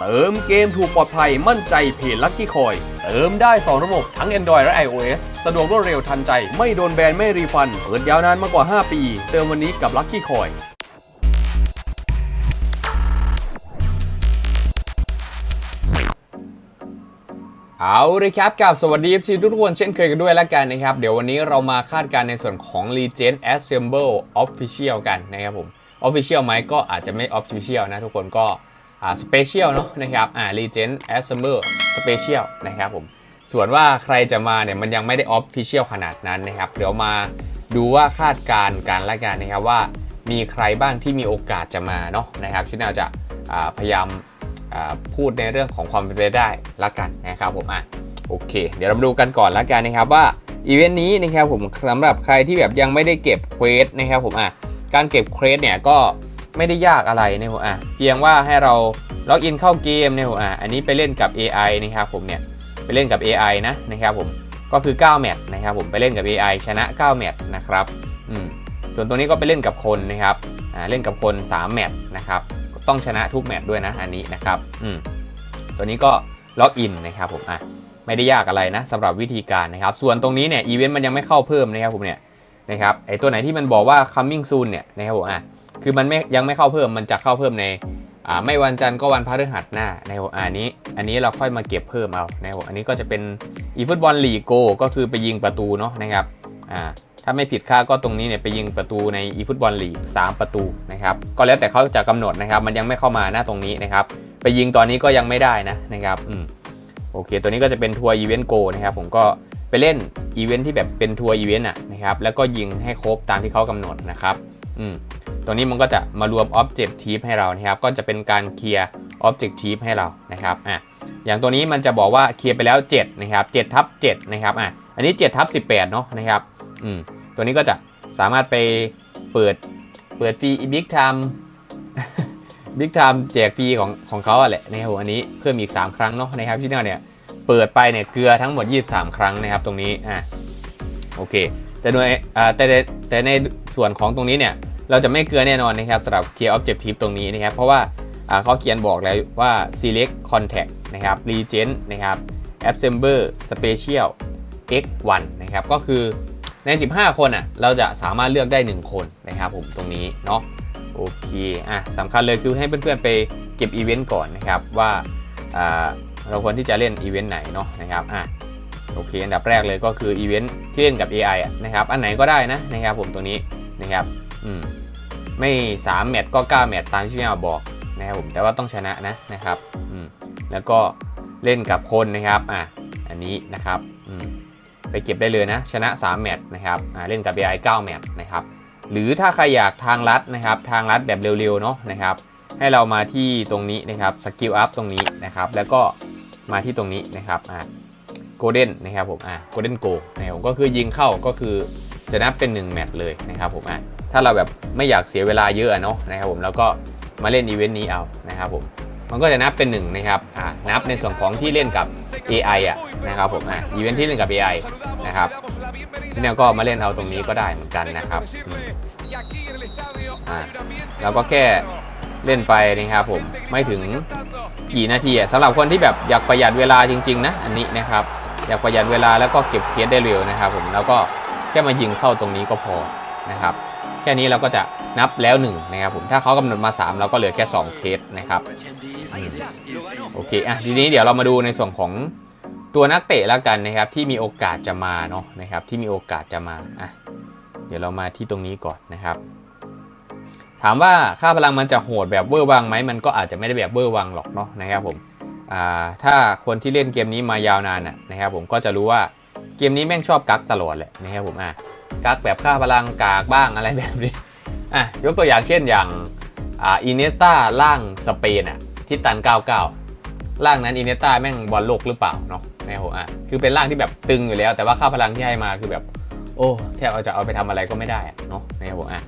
เติมเกมถูกปลอดภัยมั่นใจเพจลั c กี้คอย เติมได้ 2 ระบบทั้ง Android และ iOS สะดวกรวดเร็วทันใจ ไม่โดนแบนไม่รีฟัน เปิดยาวนานมากกว่า 5 ปี เติมวันนี้กับลั c กี้คอยเอาเลยครับกับสวัสดีทีทุกคนเช่นเคยกันด้วยแล้วกันนะครับ เดี๋ยววันนี้เรามาคาดการณ์ในส่วนของ Legend Assemble Official กันนะครับผม Official ไหมก็อาจจะไม่ Official นะทุกคนก็ อ่า Special เนาะนะครับอ่า Legend Assemble Special นะครับผมส่วนว่าใครจะมาเนี่ยมันยังไม่ได้ Official ขนาดนั้นนะครับ เดี๋ยวมาดูว่าคาดการณ์กันละกันนะครับว่ามีใครบ้างที่มีโอกาสจะมาเนาะนะครับชินาจะพยายามพูดในเรื่องของความเป็นไปได้ละกันนะครับผมอะโอเค เดี๋ยวเรามาดูกันก่อนละกันนะครับว่าอีเวนต์นี้นะครับผมสำหรับใครที่แบบยังไม่ได้เก็บเควสนะครับผมอะการเก็บเควสเนี่ยก็ ไม่ได้ยากอะไรนะครับผมอะเพียงว่าให้เราล็อกอินเข้าเกมนะครับผมอะอันนี้ไปเล่นกับ AI นะครับผมเนี่ยไปเล่นกับ AI นะนะครับผมก็คือ 9 แมตช์นะครับผมไปเล่นกับ AI ชนะ 9 แมตช์นะครับอืมส่วนตัวนี้ก็ไปเล่นกับคนนะครับอ่าเล่นกับคน 3 แมตช์นะครับต้องชนะทุกแมตช์ด้วยนะอันนี้นะครับอืมตัวนี้ก็ล็อกอินนะครับผมอะไม่ได้ยากอะไรนะสำหรับวิธีการนะครับ ส่วนตรงนี้เนี่ยอีเวนต์มันยังไม่เข้าเพิ่มนะครับผมเนี่ยนะครับไอตัวไหนที่มันบอกว่า coming soon เนี่ยนะครับผมอะ คือมันไม่ยังไม่เข้าเพิ่มมันจะเข้าเพิ่มในอ่าไม่วันจันทร์ก็วันพฤหัสหน้าในอันนี้ อันนี้เราค่อยมาเก็บเพิ่มเอาในอันนี้ก็จะเป็นอีฟุตบอลลีโกก็คือไปยิงประตูเนาะนะครับอ่าถ้าไม่ผิดค่าก็ตรงนี้เนี่ยไปยิงประตูใน eFootball League 3ประตูนะครับก็แล้วแต่เขาจะกำหนดนะครับ มันยังไม่เข้ามาหน้าตรงนี้นะครับ ไปยิงตอนนี้ก็ยังไม่ได้นะนะครับอืมโอเค ตัวนี้ก็จะเป็นทัวร์อีเวนต์โกนะครับผมก็ไปเล่นอีเวนท์ที่แบบเป็นทัวร์อีเวนต์อะนะครับแล้วก็ยิงให้ครบตามที่เขากำหนดนะครับอืม ตัวนี้มันก็จะมารวม Objective ให้เรานะครับ ก็จะเป็นการเคลียร์ Objective ให้เรานะครับอะอย่างตัวนี้มันจะบอกว่าเคลียร์ไปแล้ว7นะครับ7ทับ7นะครับอะอันนี้7ทับ18เนาะนะครับอืมตัวนี้ก็จะสามารถไปเปิดเปิดฟรีบิ๊กไทม์บิ๊กไทม์แจกฟรีของของเขาอะแหละนะครับอันนี้เพิ่มอีก 3 ครั้งเนาะนะครับที่เนี่ยเปิดไปเนี่ยเกลือทั้งหมด 23 ครั้งนะครับตรงนี้อะโอเคแต่โดยแต่แต่ในส่วนของตรงนี้เนี่ย เราจะไม่เกลือแน่นอนนะครับสำหรับ Clear Objective ตรงนี้นะครับ เพราะว่าเขาเขียนบอกแล้วว่า select contact นะครับ regen นะครับ assembler special x1 นะครับ ก็คือใน 15 คนอะเราจะสามารถเลือกได้ 1 คนนะครับผมตรงนี้เนาะโอเคอะสำคัญเลยคือให้เพื่อนๆไปเก็บอีเวนต์ก่อนนะครับว่าเราควรที่จะเล่นอีเวนต์ไหนเนาะนะครับอะโอเค อันดับแรกเลยก็คืออีเวนต์ที่เล่นกับ AI อะนะครับ อันไหนก็ได้นะนะครับผมตรงนี้นะครับ ไม่ 3 แมตช์ก็ 9 แมตช์ตามที่แม่บอกนะครับผมแต่ว่าต้องชนะนะนะครับแล้วก็เล่นกับคนนะครับอะอันนี้นะครับไปเก็บได้เลยนะชนะ 3 แมตช์นะครับเล่นกับ AI 9 แมตช์นะครับหรือถ้าใครอยากทางลัดนะครับทางลัดแบบเร็วๆเนาะนะครับให้เรามาที่ตรงนี้นะครับสกิลอัพตรงนี้นะครับแล้วก็มาที่ตรงนี้นะครับอ่าโกลเด้นนะครับผมอ่าโกลเด้นโกนะครับผมก็คือยิงเข้าก็คือจะนับเป็น 1 แมตช์เลยนะครับผมอ่า ถ้าเราแบบไม่อยากเสียเวลาเยอะเนาะนะครับผมแล้วก็มาเล่นอีเวนต์นี้เอานะครับผมมันก็จะนับเป็น1นะครับอ่านับในส่วนของที่เล่นกับ AI อะนะครับผมอะอีเวนท์ที่เล่นกับ AI นะครับที่เนี่ยก็มาเล่นเอาตรงนี้ก็ได้เหมือนกันนะครับอ่าเราก็แค่เล่นไปนะครับผมไม่ถึงกี่นาทีอะสำหรับคนที่แบบอยากประหยัดเวลาจริง ๆ นะอันนี้นะครับ อยากประหยัดเวลาแล้วก็เก็บเคสได้เร็วนะครับ ผมแล้วก็แค่มายิงเข้าตรงนี้ก็พอนะครับ ค่นี้เราก็จะนับแล้ว1นะครับผมถ้าเขากำหนดมา 3 เราก็เหลือแค่ 2 เคสนะครับโอเคอะทีนี้เดี๋ยวเรามาดูในส่วนของตัวนักเตะแล้วกันนะครับที่มีโอกาสจะมาเนาะนะครับที่มีโอกาสจะมาอะเดี๋ยวเรามาที่ตรงนี้ก่อนนะครับ ถามว่าค่าพลังมันจะโหดแบบเวอร์วังไหมมันก็อาจจะไม่ได้แบบเวอร์วังหรอกเนาะนะครับผมอ่าถ้าคนที่เล่นเกมนี้มายาวนานะนะครับผมก็จะรู้ว่า เกมนี้แม่งชอบกักตลอดแหละนะครับผมอะกักแบบค่าพลังกากบ้างอะไรแบบนี้อะยกตัวอย่างเช่นอย่างอ่าอินเนสตาล่างสเปนอะที่ตัน 99ร่างนั้นอินเนสตาแม่งบอลโลกหรือเปล่าเนาะนะครับผมอะคือเป็นร่างที่แบบตึงอยู่แล้ว แต่ว่าค่าพลังที่ให้มาคือแบบ โอ้แทบเอาจะเอาไปทำอะไรก็ไม่ได้เนาะนะครับผมอะ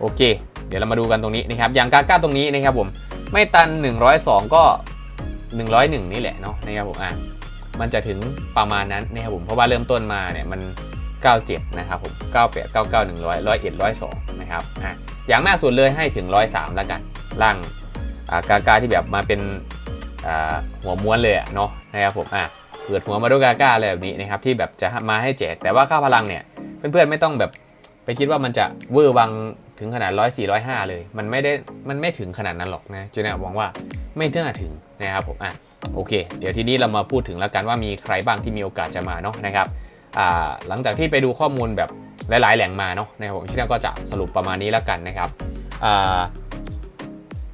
โอเค เดี๋ยวเรามาดูกันตรงนี้นะครับอย่างกาก้าตรงนี้นะครับผมไม่ตัน 102 ก็ 101 นี่แหละเนาะนะครับผมอะ มันจะถึงประมาณนั้นนะครับผมเพราะว่าเริ่มต้นมาเนี่ยมัน 97 นะครับผม 98 99 100 101 102 นะครับอะอย่างมากสุดเลยให้ถึง 103 แล้วกัน ร่างอากากาที่แบบมาเป็นอ่าหัวม้วนเลยอะเนาะนะครับผมอะเปิดหัวมาด้วยกาก้าอะไรแบบนี้นะครับที่แบบจะมาให้แจก แต่ว่าค่าพลังเนี่ย เพื่อนๆไม่ต้องแบบไปคิดว่ามันจะเวอร์วังถึงขนาด1 4 0 5เลย มันไม่ได้มันไม่ถึงขนาดนั้นหรอกนะจูเนียร์มองว่าไม่น่าถึงนะครับผมอะ โอเค เดี๋ยวทีนี้เรามาพูดถึงแล้วกันว่ามีใครบ้างที่มีโอกาสจะมาเนาะนะครับหลังจากที่ไปดูข้อมูลแบบหลาย ๆ แหล่งมาเนาะนะครับผมจูเนียร์ก็จะสรุปประมาณนี้แล้วกันนะครับ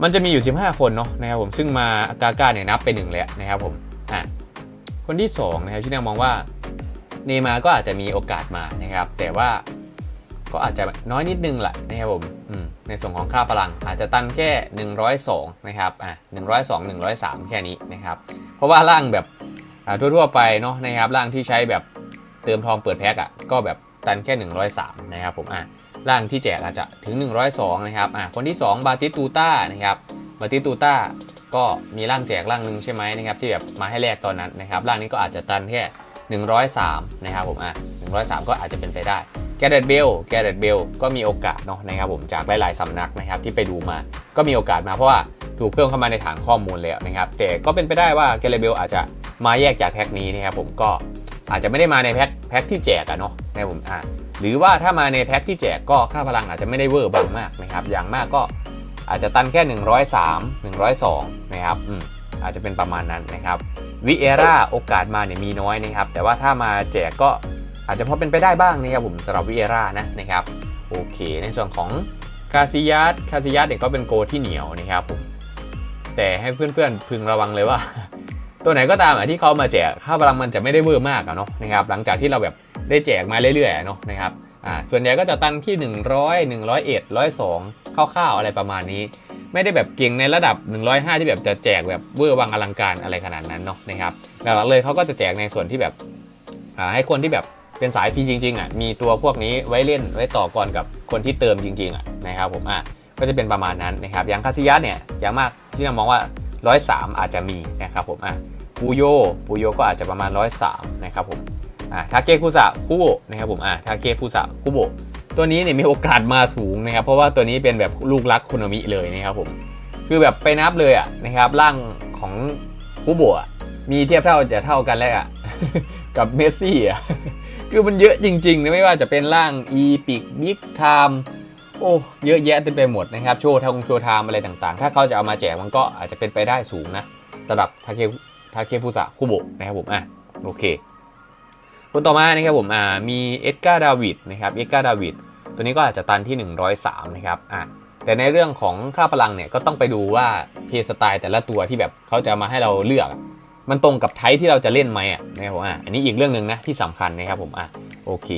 มันจะมีอยู่ 15 คนเนาะนะครับผมซึ่งมากาก้าเนี่ยนับไปหนึ่งแล้วนะครับผมอะคนที่สองนะครับจูเนียร์มองว่าเนมาก็อาจจะมีโอกาสมานะครับ แต่ว่าก็อาจจะน้อยนิดนึงแหละนะครับผม ในส่วนของค่าพลังอาจจะตันแค่ 102 นะครับอะ102 103 แค่นี้นะครับ เพราะว่าร่างแบบทั่วๆไปเนาะนะครับร่างที่ใช้แบบเติมทองเปิดแพ็กอะก็แบบตันแค่ 103 นะครับผมอะร่างที่แจกอาจจะถึง 102 นะครับอะคนที่ 2 บาติตูต้านะครับบาติตูต้าก็มีร่างแจกร่างหนึ่งใช่ไหมนะครับที่แบบมาให้แลกตอนนั้นนะครับร่างนี้ก็อาจจะตันแค่ 103 นะครับผมอะ103 ก็อาจจะเป็นไปได้ แกเรตเบลแกเรตเบลก็มีโอกาสเนาะนะครับผมจากหลายๆสำนักนะครับที่ไปดูมาก็มีโอกาสมาเพราะว่าถูกเพิ่มเข้ามาในฐานข้อมูลแล้วนะครับแต่ก็เป็นไปได้ว่าแกเรตเบลอาจจะมาแยกจากแพ็คนี้นะครับผมก็อาจจะไม่ได้มาในแพ็คแพ็คที่แจกอะเนาะนะครับผมอะหรือว่าถ้ามาในแพ็คที่แจกก็ค่าพลังอาจจะไม่ได้เวอร์บางมากนะครับอย่างมากก็อาจจะตันแค่ 103 102นะครับอืมอาจจะเป็นประมาณนั้นนะครับวิเอร่าโอกาสมาเนี่ยมีน้อยนะครับแต่ว่าถ้ามาแจกก็ อาจจะพอเป็นไปได้บ้างนะครับผมสำหรับวิเอรานะนะครับโอเค ในส่วนของคาซิยัสคาซิยัสเนี่ยก็เป็นโกที่เหนียวนะครับผมแต่ให้เพื่อนๆพึงระวังเลยว่า ตัวไหนก็ตามที่เขามาแจกค่าพลังมันจะไม่ได้เวอร์มากอะเนาะนะครับหลังจากที่เราแบบได้แจกมาเรื่อยๆเนาะนะครับอ่าส่วนใหญ่ก็จะตันที่ 100 101 102คร่าวๆอะไรประมาณนี้ ไม่ได้แบบเก่งในระดับ 105 ที่แบบจะแจกแบบเวอร์วังอลังการอะไรขนาดนั้นเนาะนะครับหลักๆเลยเขาก็จะแจกในส่วนที่แบบอ่าให้คนที่แบบ เป็นสายพีจริงๆอะมีตัวพวกนี้ไว้เล่นไว้ต่อก่อนกับคนที่เติมจริงๆอะนะครับผมอะก็จะเป็นประมาณนั้นนะครับอย่างคาซิยัสเนี่ยอย่างมากที่เรามองว่า 103 อาจจะมีนะครับผมอะปูโยปูโยก็อาจจะประมาณ 103นะครับผมอะทาเกคุสะคุโบนะครับผมอะทาเกคุสะคุโบตัวนี้เนี่ยมีโอกาสมาสูงนะครับเพราะว่าตัวนี้เป็นแบบลูกรักคุโนมิเลยนะครับผมคือแบบไปนับเลยอะนะครับร่างของคุโบะมีเทียบเท่าจะเท่ากันแล้วอะกับเมสซี่อะ คือมันเยอะจริงๆนะไม่ว่าจะเป็นร่างอีพิกบิ๊กไทม์โอ้เยอะแยะเต็มไปหมดนะครับโชว์ทางโชว์ไทม์อะไรต่างๆ ถ้าเขาจะเอามาแจกมันก็อาจจะเป็นไปได้สูงนะสำหรับทาเคทาเคฟุสะคุโบะนะครับผมอะโอเคคนต่อมานะครับผมอ่ามีเอ็ดการ์ดาวิดนะครับเอ็ดการ์ดาวิดตัวนี้ก็อาจจะตันที่ 103 นะครับอะแต่ในเรื่องของค่าพลังเนี่ยก็ต้องไปดูว่าเพย์สไตล์แต่ละตัวที่แบบเขาจะมาให้เราเลือก มันตรงกับไทป์ที่เราจะเล่นไหมอะนะครับผมอะอันนี้อีกเรื่องหนึ่งนะที่สำคัญนะครับผมอะโอเค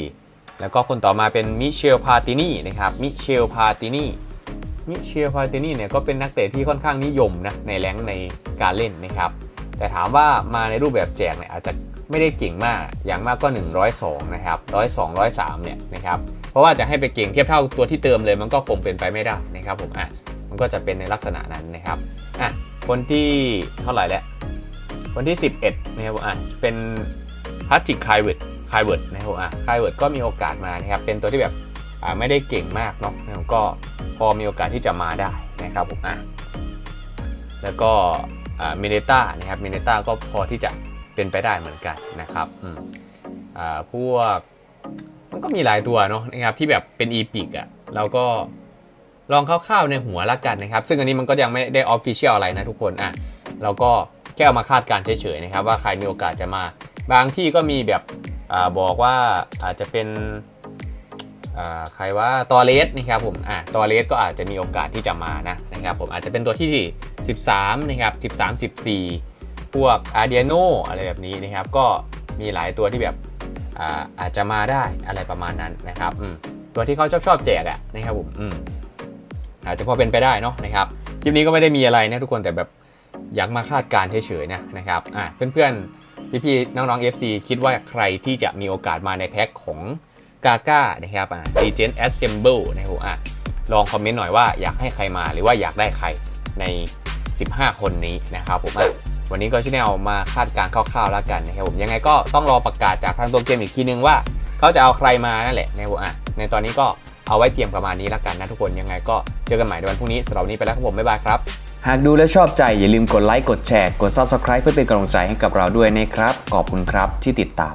แล้วก็คนต่อมาเป็นมิเชลพาตินีนะครับมิเชลพาตินีมิเชลพาตินีเนี่ยก็เป็นนักเตะที่ค่อนข้างนิยมนะในแรงในการเล่นนะครับ แต่ถามว่ามาในรูปแบบแจกเนี่ยอาจจะไม่ได้เก่งมากอย่างมากก็ 102 นะครับ 102 103 เนี่ยนะครับ เพราะว่าจะให้ไปเก่งเทียบเท่าตัวที่เติมเลยมันก็คงเป็นไปไม่ได้นะครับผมอะมันก็จะเป็นในลักษณะนั้นนะครับอะคนที่เท่าไหร่แล้ว คนที่ 11นะครับผมอะเป็นพัชจิคายเวิร์ดไคายเวิร์ดนะครับผมอะไคายเวิร์ดก็มีโอกาสมานะครับเป็นตัวที่แบบอ่าไม่ได้เก่งมากเนาะนะครับก็พอมีโอกาสที่จะมาได้นะครับผมอะแล้วก็เมเนต้านะครับเมเนต้าก็พอที่จะเป็นไปได้เหมือนกันนะครับอืมอ่าพวกมันก็มีหลายตัวเนาะนะครับที่แบบเป็นอีพิกอะเราก็ลองคร่าวๆในหัวละกันนะครับ ซึ่งอันนี้มันก็ยังไม่ได้ออฟฟิเชียลอะไรนะทุกคนอะเราก็ แค่เอามาคาดการเฉยๆนะครับว่าใครมีโอกาสจะมา บางที่ก็มีแบบอบอกว่าอาจจะเป็นใครว่าตอเลสนะครับผมอะตอเลสก็อาจจะมีโอกาสที่จะมานะนะครับผมอาจจะเป็นตัวที่ 13นะครับ13 14 พวกอาร์เดียโนอะไรแบบนี้นะครับก็มีหลายตัวที่แบบอาอาจจะมาได้อะไรประมาณนั้นนะครับตัวที่เขาชอบชอบแจกอะนะครับผมอืมอาจจะพอเป็นไปได้เนาะนะครับคลิปนี้ก็ไม่ได้มีอะไรนะทุกคนแต่แบบ อยากมาคาดการเฉยๆนะนะครับอะเพื่อนๆ พี่ๆ น้องๆ FC คิดว่าใครที่จะมีโอกาสมาในแพ็คของกาก้านะครับอะ Legend Assemble นะครับอะลองคอมเมนต์หน่อยว่าอยากให้ใครมาหรือว่าอยากได้ใครใน 15 คนนี้นะครับผมอะวันนี้ก็ชแนลมาคาดการ์คร่าวๆแล้วกันนะครับผมยังไงก็ต้องรอประกาศจากทางตัวเกมอีกทีนึงว่าเขาจะเอาใครมานั่นแหละนะครับผมอะในตอนนี้ก็เอาไว้เตรียมประมาณนี้แล้วกันนะทุกคนยังไงก็เจอกันใหม่ในวันพรุ่งนี้สำหรับวันนี้ไปแล้วครับผมบ๊ายบายครับ หากดูแล้วชอบใจอย่าลืมกดไลค์กดแชร์กด Subscribe เพื่อเป็นกำลังใจให้กับเราด้วยนะครับ ขอบคุณครับที่ติดตาม